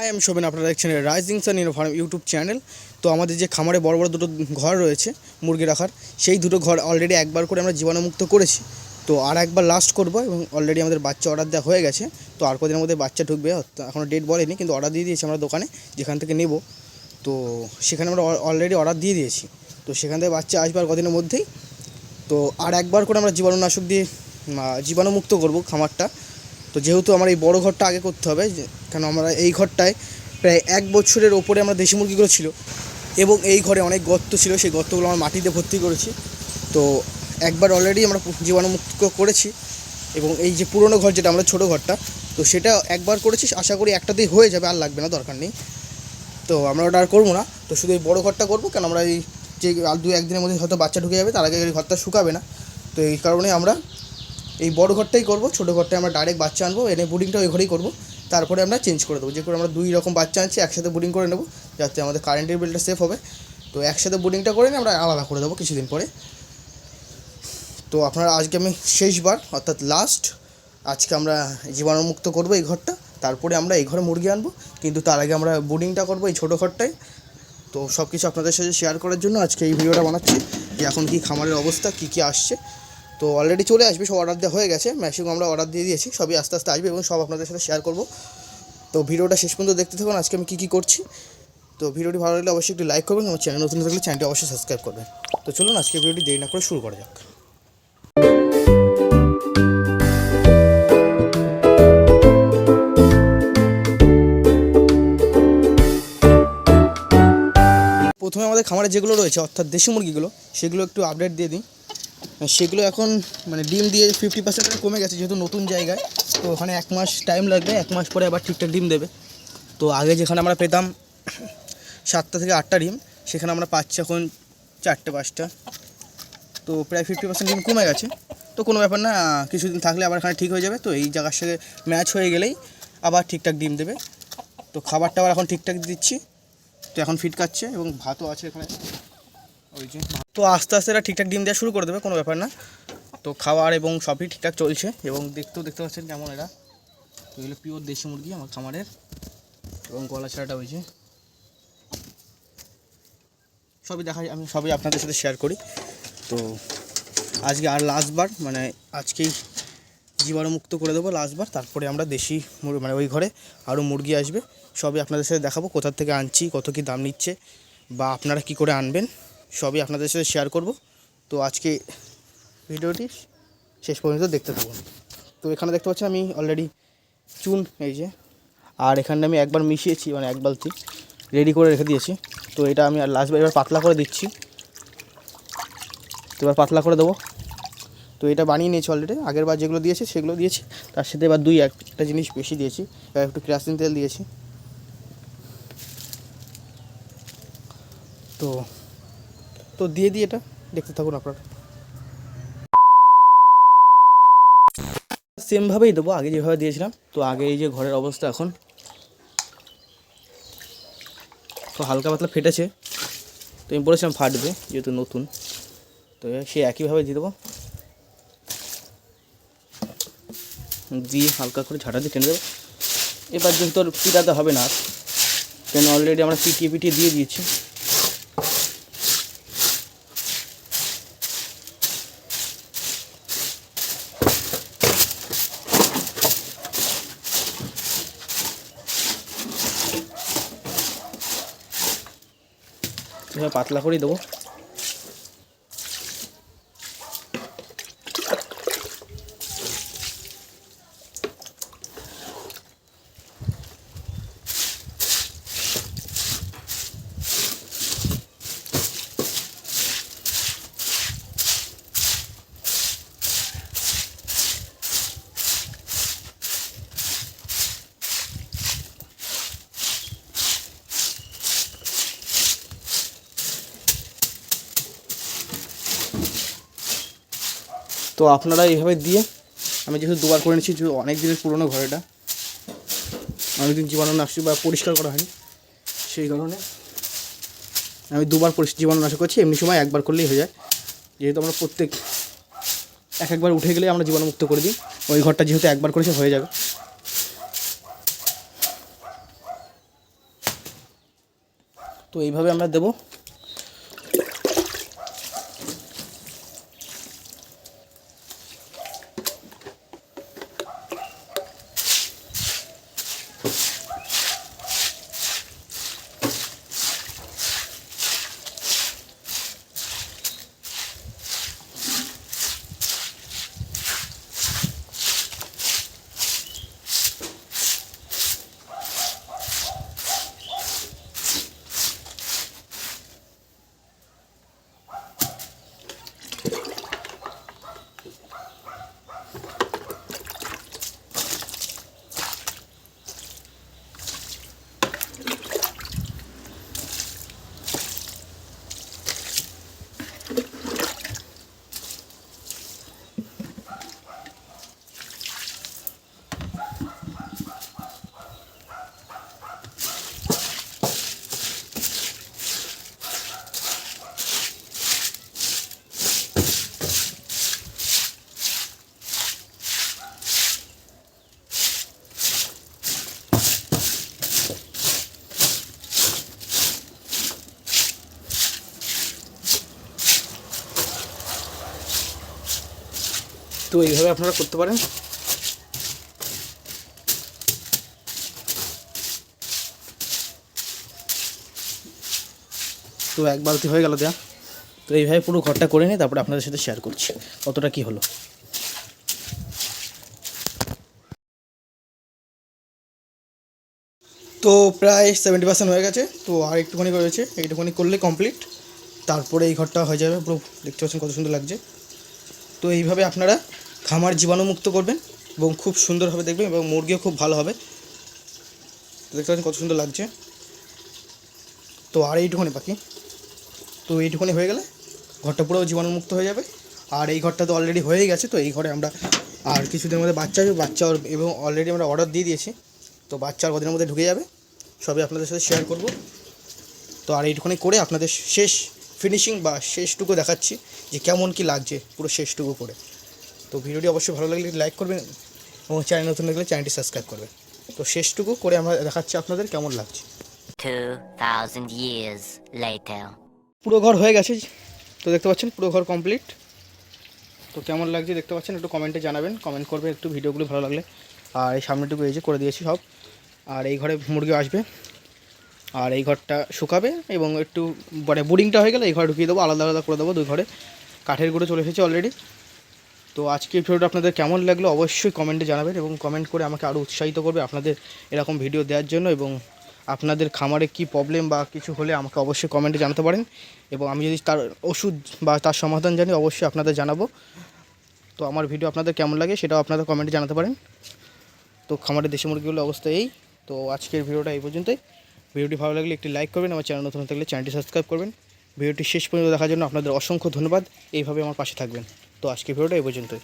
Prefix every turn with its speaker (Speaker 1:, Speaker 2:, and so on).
Speaker 1: I am Shovan আপনারা দেখছেন rising sun ইনো ফার্ম ইউটিউব চ্যানেল তো আমাদের যে খামারে বড় বড় দুটো ঘর রয়েছে মুরগি রাখার সেই দুটো ঘর অলরেডি একবার করে আমরা জীবাণুমুক্ত করেছি। তো আর একবার লাস্ট করব এবং অলরেডি আমাদের বাচ্চা অর্ডার দেওয়া হয়ে গেছে। তো আর কদিনের মধ্যে বাচ্চা ঢুকবে এখনও ডেট বলেনি, কিন্তু অর্ডার দিয়ে দিয়েছি আমরা দোকানে, যেখান থেকে নেব। তো সেখানে আমরা অলরেডি অর্ডার দিয়ে দিয়েছি। তো সেখান থেকে বাচ্চা আসবে আর কদিনের মধ্যেই। তো আর একবার করে আমরা জীবাণুনাশক দিয়ে জীবাণুমুক্ত করব খামারটা। তো যেহেতু আমার এই বড় ঘরটা আগে করতে হবে কেন আমরা এই ঘরটায় প্রায় এক বছরের ওপরে আমরা দেশি মুরগিগুলো ছিল এবং এই ঘরে অনেক গর্ত ছিল, সেই গর্তগুলো আমরা মাটিতে ভর্তি করেছি। তো একবার অলরেডি আমরা জীবাণুমুক্ত করেছি এবং এই যে পুরনো ঘর যেটা আমরা ছোটো ঘরটা, তো সেটা একবার করেছি, আশা করি একটাতেই হয়ে যাবে, আর লাগবে না, দরকার নেই। তো আমরা ওটা আর করব না, তো শুধু এই বড়ো ঘরটা করব, কেন আমরা এই যে আর দু, একদিনের মধ্যে হয়তো বাচ্চা ঢুকে যাবে, তার আগে ঘরটা শুকাবে না। তো এই কারণে আমরা এই বড় ঘরটাই করব, ছোটো ঘরটায় আমরা ডাইরেক্ট বাচ্চা আনব, এনে বুডিংটা ওই ঘরেই করব। তারপরে আমরা চেঞ্জ করে দেবো, যে করে আমরা দুই রকম বাচ্চা আনছি, একসাথে বুডিং করে নেব, যাতে আমাদের কারেন্টের বিলটা সেফ হবে। তো একসাথে বুডিংটা করে নিয়ে আমরা আলাদা করে দেবো কিছুদিন পরে। তো আপনারা আজকে আমি শেষবার, অর্থাৎ লাস্ট আজকে আমরা জীবাণুমুক্ত করব এই ঘরটা। তারপরে আমরা এই ঘরে মুরগি আনব, কিন্তু তার আগে আমরা বুডিংটা করব এই ছোটো ঘরটায়। তো সব কিছু আপনাদের সাথে শেয়ার করার জন্য আজকে এই ভিডিওটা বানাচ্ছি, যে এখন কি খামারের অবস্থা, কি কি আসছে। তো অলরেডি চলে আসবে, সব অর্ডার দেওয়া হয়ে গেছে। ম্যাক্সিমাম আমরা অর্ডার দিয়ে দিয়েছি, সবই আস্তে আস্তে আসবে এবং সব আপনাদের সাথে শেয়ার করব। তো ভিডিওটা শেষ পর্যন্ত দেখতে থাকুন, আজকে আমি কী কী করছি। তো ভিডিওটি ভালো লাগলে অবশ্যই একটু লাইক করবেন আমার চ্যানেল নতুন থাকলে চ্যানেলটি অবশ্যই সাবস্ক্রাইব করবেন। তো চলুন, আজকে ভিডিওটি দেরি না করে শুরু করা যাক। প্রথমে আমাদের খামারে যেগুলো রয়েছে, অর্থাৎ দেশি মুরগিগুলো, সেগুলো একটু আপডেট দিয়ে দিই। সেগুলো এখন মানে ডিম দিয়ে ফিফটি পার্সেন্ট কমে গেছে যেহেতু নতুন জায়গায়। তো ওখানে এক মাস টাইম লাগবে, এক মাস পরে আবার ঠিকঠাক ডিম দেবে। তো আগে যেখানে আমরা পেতাম সাতটা থেকে আটটা ডিম, সেখানে আমরা পাচ্ছি এখন চারটে, পাঁচটা। তো প্রায় ফিফটি পার্সেন্ট ডিম কমে গেছে। তো কোনো ব্যাপার না, কিছুদিন থাকলে আবার এখানে ঠিক হয়ে যাবে। তো এই জায়গার সাথে ম্যাচ হয়ে গেলেই আবার ঠিকঠাক ডিম দেবে। তো খাবারটা আবার এখন ঠিকঠাক দিচ্ছি। তো এখন ফিট কাটছে এবং ভাতও আছে এখানে। ওই যে তো আস্তে আস্তে এরা ঠিকঠাক ডিম দেওয়া শুরু করে দেবে, কোনো ব্যাপার না। তো খাওয়ার এবং সবই ঠিকঠাক চলছে এবং দেখতেও দেখতে পাচ্ছেন কেমন এরা। এগুলো পিওর দেশি মুরগি আমার খামারের এবং গলা ছাড়াটা হয়েছে। সবই দেখাই, আমি সবই আপনাদের সাথে শেয়ার করি। তো আজকে আর লাস্টবার মানে আজকেই জীবাণুমুক্ত করে দেবো লাস্টবার তারপরে আমরা দেশি মুর- মানে ওই ঘরে আরও মুরগি আসবে। সবই আপনাদের সাথে দেখাবো, কোথা থেকে আনছি, কত কি দাম নিচ্ছে বা আপনারা কি করে আনবেন। সবই আপনাদের সাথে শেয়ার করব। তো আজকে ভিডিওটি শেষ পর্যন্ত দেখতে থাকুন। তো এখানে দেখতে পাচ্ছেন আমি অলরেডি চুন, এই যে, আর এখানে আমি একবার মিশিয়েছি মানে এক বালতি রেডি করে রেখে দিয়েছি। তো এটা আমি আর লাস্টবার এবার পাতলা করে দিচ্ছি। তো এবার পাতলা করে দেবো। তো এটা বানিয়ে নিয়েছি অলরেডি আগের বার যেগুলো দিয়েছে, সেগুলো দিয়েছি। তার সাথে এবার দুই, একটা জিনিস বেশি দিয়েছি। এবার একটু কেরাসিন তেল দিয়েছি। তো তো দিয়ে দিই এটা, দেখতে থাকুন আপনারা। সেমভাবেই দেবো, আগে যেভাবে দিয়েছিলাম, তো আগে এই যে ঘরের অবস্থা এখন। তো হালকা পাতলা ফেটেছে, তো আমি বলেছিলাম ফাটবে, যেহেতু নতুন। তো সে একইভাবে দিয়ে দেবো। দিয়ে হালকা করে ঝাঁটা দিয়ে টেনে দেবো। এবার যেহেতু পিটাতে হবে না, কেন অলরেডি আমরা পিটিয়ে পিটিয়ে দিয়ে দিয়েছি। পাতলা করেই দেবো। তো আপনারা এইভাবে দিয়ে আমি যেহেতু দুবার করে নিচ্ছি অনেক দিনের পুরনো ঘর এটা, অনেকদিন জীবাণুনাশক বা পরিষ্কার করা হয়নি, সেই কারণে আমি দুবার জীবাণুনাশক করছি, এমনি সময় একবার করলেই হয়ে যায়। যেহেতু আমরা প্রত্যেক, এক একবার উঠে গেলে আমরা জীবাণুমুক্ত করে দিই, ওই ঘরটা যেহেতু একবার করেছে হয়ে যাবে। তো এইভাবে আমরা দেবো। তো এইভাবে আপনারা করতে পারেন। তো এক বালতি হয়ে গেল দেয়া। তো এইভাবে পুরো ঘরটা করে নিই তারপরে আপনাদের সাথে শেয়ার করছি, কতটা কি হলো। তো প্রায় সেভেন্টি পার্সেন্ট হয়ে গেছে, তো আর একটুখানি রয়েছে, একটুখানি করলে কমপ্লিট তারপরে এই ঘরটা হয়ে যাবে, পুরো দেখতে পাচ্ছেন কত সুন্দর লাগছে। তো এইভাবে আপনারা খামার জীবাণুমুক্ত করবেন এবং খুব সুন্দরভাবে দেখবেন এবং মুরগিও খুব ভালো হবে। দেখতে পাচ্ছেন কত সুন্দর লাগছে। তো আর এইটুখানি পাখি তো এইটুখানি হয়ে গেলে ঘরটা পুরো জীবাণুমুক্ত হয়ে যাবে। আর এই ঘরটা তো অলরেডি হয়েই গেছে, তো এই ঘরে আমরা আর কিছুদিনের মধ্যে বাচ্চা বাচ্চা এবং অলরেডি আমরা অর্ডার দিয়ে দিয়েছি। তো বাচ্চা আর কদিনের মধ্যে ঢুকে যাবে। সবই আপনাদের সাথে শেয়ার করব। তো আর এইটুখানি করে আপনাদের শেষ ফিনিশিং বা শেষটুকু দেখাচ্ছি যে কেমন কি লাগছে পুরো শেষটুকু করে। তো ভিডিওটি অবশ্যই ভালো লাগলে লাইক করবেন এবং চ্যানেল নতুন লাগলে চ্যানেলটি সাবস্ক্রাইব করবেন। তো শেষটুকু করে আমরা দেখাচ্ছি আপনাদের কেমন লাগছে।
Speaker 2: 2,000 years later.
Speaker 1: পুরো ঘর হয়ে গেছে তো দেখতে পাচ্ছেন পুরো ঘর কমপ্লিট তো কেমন লাগছে দেখতে পাচ্ছেন একটু কমেন্টে জানাবেন। কমেন্ট করবে একটু ভিডিওগুলো ভালো লাগলে। আর এই সামনেটুকু এই যে করে দিয়েছি সব। আর এই ঘরে মুরগি আসবে। আর এই ঘরটা শুকাবে এবং একটু মানে বোরিংটা হয়ে গেলে এই ঘরে ঢুকিয়ে দেবো, আলাদা আলাদা করে দেবো, দুই ঘরে। কাঠের গুঁড়ো চলে এসেছে অলরেডি তো আজকের ভিডিওটা আপনাদের কেমন লাগল অবশ্যই কমেন্টে জানাবেন এবং কমেন্ট করে আমাকে আরও উৎসাহিত করবে আপনাদের এরকম ভিডিও দেওয়ার জন্য এবং আপনাদের খামারে কি প্রবলেম বা কিছু হলে আমাকে অবশ্যই কমেন্টে জানাতে পারেন। এবং আমি যদি তার ওষুধ বা তার সমাধান জানি অবশ্যই আপনাদের জানাব। তো আমার ভিডিও আপনাদের কেমন লাগে সেটাও আপনাদের কমেন্টে জানাতে পারেন। তো খামারের দেশি মুরগিগুলোর অবস্থা এই। তো আজকের ভিডিওটা এই পর্যন্তই। ভিডিওটি ভালো লাগলে একটি লাইক করবেন, আমার চ্যানেল নতুন থাকলে চ্যানেলটি সাবস্ক্রাইব করবেন। ভিডিওটি শেষ পর্যন্ত দেখার জন্য আপনাদের অসংখ্য ধন্যবাদ। এইভাবে আমার পাশে থাকবেন। তো আজকে ভিডিওটা এই পর্যন্তই।